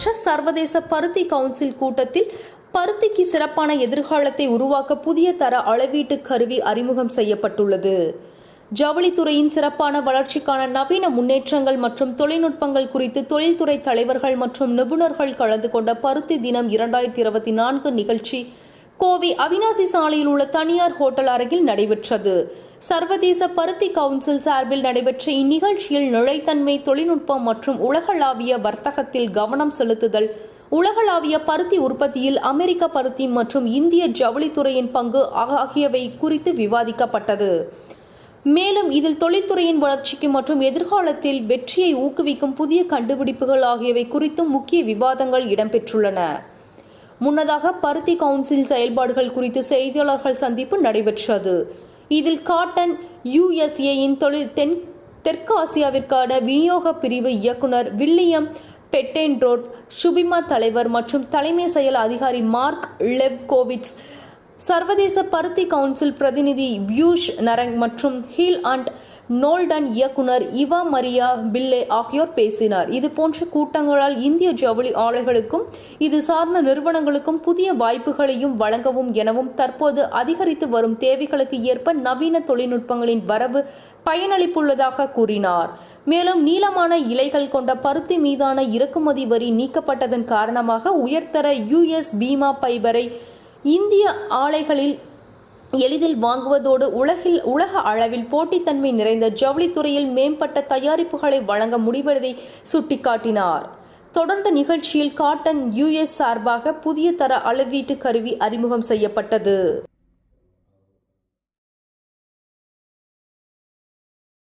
நடைபெற்ற சர்வதேச பருத்தி கவுன்சில் கூட்டத்தில் பருத்திக்கு சிறப்பான எதிர்காலத்தை உருவாக்க புதிய தர அளவீட்டு கருவி அறிமுகம் செய்யப்பட்டுள்ளது. ஜவுளித்துறையின் சிறப்பான வளர்ச்சிக்கான நவீன முன்னேற்றங்கள் மற்றும் தொழில்நுட்பங்கள் குறித்து தொழில்துறை தலைவர்கள் மற்றும் நிபுணர்கள் கலந்து கொண்ட பருத்தி தினம் இரண்டாயிரத்தி இருபத்தி நான்கு நிகழ்ச்சி கோவை அவினாசி சாலையில் உள்ள தனியார் ஹோட்டல் அருகில் நடைபெற்றது. சர்வதேச பருத்தி கவுன்சில் சார்பில் நடைபெற்ற இந்நிகழ்ச்சியில் நிலைத்தன்மை தொழில்நுட்பம் மற்றும் உலகளாவிய வர்த்தகத்தில் கவனம் செலுத்துதல் உலகளாவிய பருத்தி உற்பத்தியில் அமெரிக்க பருத்தி மற்றும் இந்திய ஜவுளித்துறையின் பங்கு ஆகியவை குறித்து விவாதிக்கப்பட்டது. மேலும் இதில் தொழில்துறையின் வளர்ச்சிக்கு மற்றும் எதிர்காலத்தில் வெற்றியை ஊக்குவிக்கும் புதிய கண்டுபிடிப்புகள் ஆகியவை குறித்தும் முக்கிய விவாதங்கள் இடம்பெற்றுள்ளன. முன்னதாக பருத்தி கவுன்சில் செயல்பாடுகள் குறித்து செய்தியாளர்கள் சந்திப்பு நடைபெற்றது. இதில் காட்டன் யுஎஸ்ஏயின் தொழில் தென் தெற்கு ஆசியாவிற்கான விநியோக பிரிவு இயக்குனர் வில்லியம் பெட்டென்ரோட் சுபிமா தலைவர் மற்றும் தலைமை செயல் அதிகாரி மார்க் லெவ்கோவிட்ஸ் சர்வதேச பருத்தி கவுன்சில் பிரதிநிதி பியூஷ் நரங் மற்றும் ஹீல் அண்ட் நோல்டன் இயக்குனர் இவா மரியா பில்லே ஆகியோர் பேசினார். இது போன்ற கூட்டங்களால் இந்திய ஜவுளி ஆலைகளுக்கும் இது சார்ந்த நிறுவனங்களுக்கும் புதிய வாய்ப்புகளையும் வழங்கவும் எனவும் தற்போது அதிகரித்து வரும் தேவைகளுக்கு ஏற்ப நவீன தொழில்நுட்பங்களின் வரவு பயனளிப்புள்ளதாக கூறினார். மேலும் நீளமான இலைகள் கொண்ட பருத்தி மீதான இறக்குமதி வரி நீக்கப்பட்டதன் காரணமாக உயர்தர யுஎஸ் பீமா பைபரை இந்திய ஆலைகளில் எளிதில் வாங்குவதோடு உலகில் உலக அளவில் போட்டித்தன்மை நிறைந்த ஜவுளித்துறையில் மேம்பட்ட தயாரிப்புகளை வழங்க முடிவதை சுட்டிக்காட்டினார். தொடர்ந்த நிகழ்ச்சியில் காட்டன் யுஎஸ் சார்பாக புதிய தர அளவீட்டு கருவி அறிமுகம் செய்யப்பட்டது.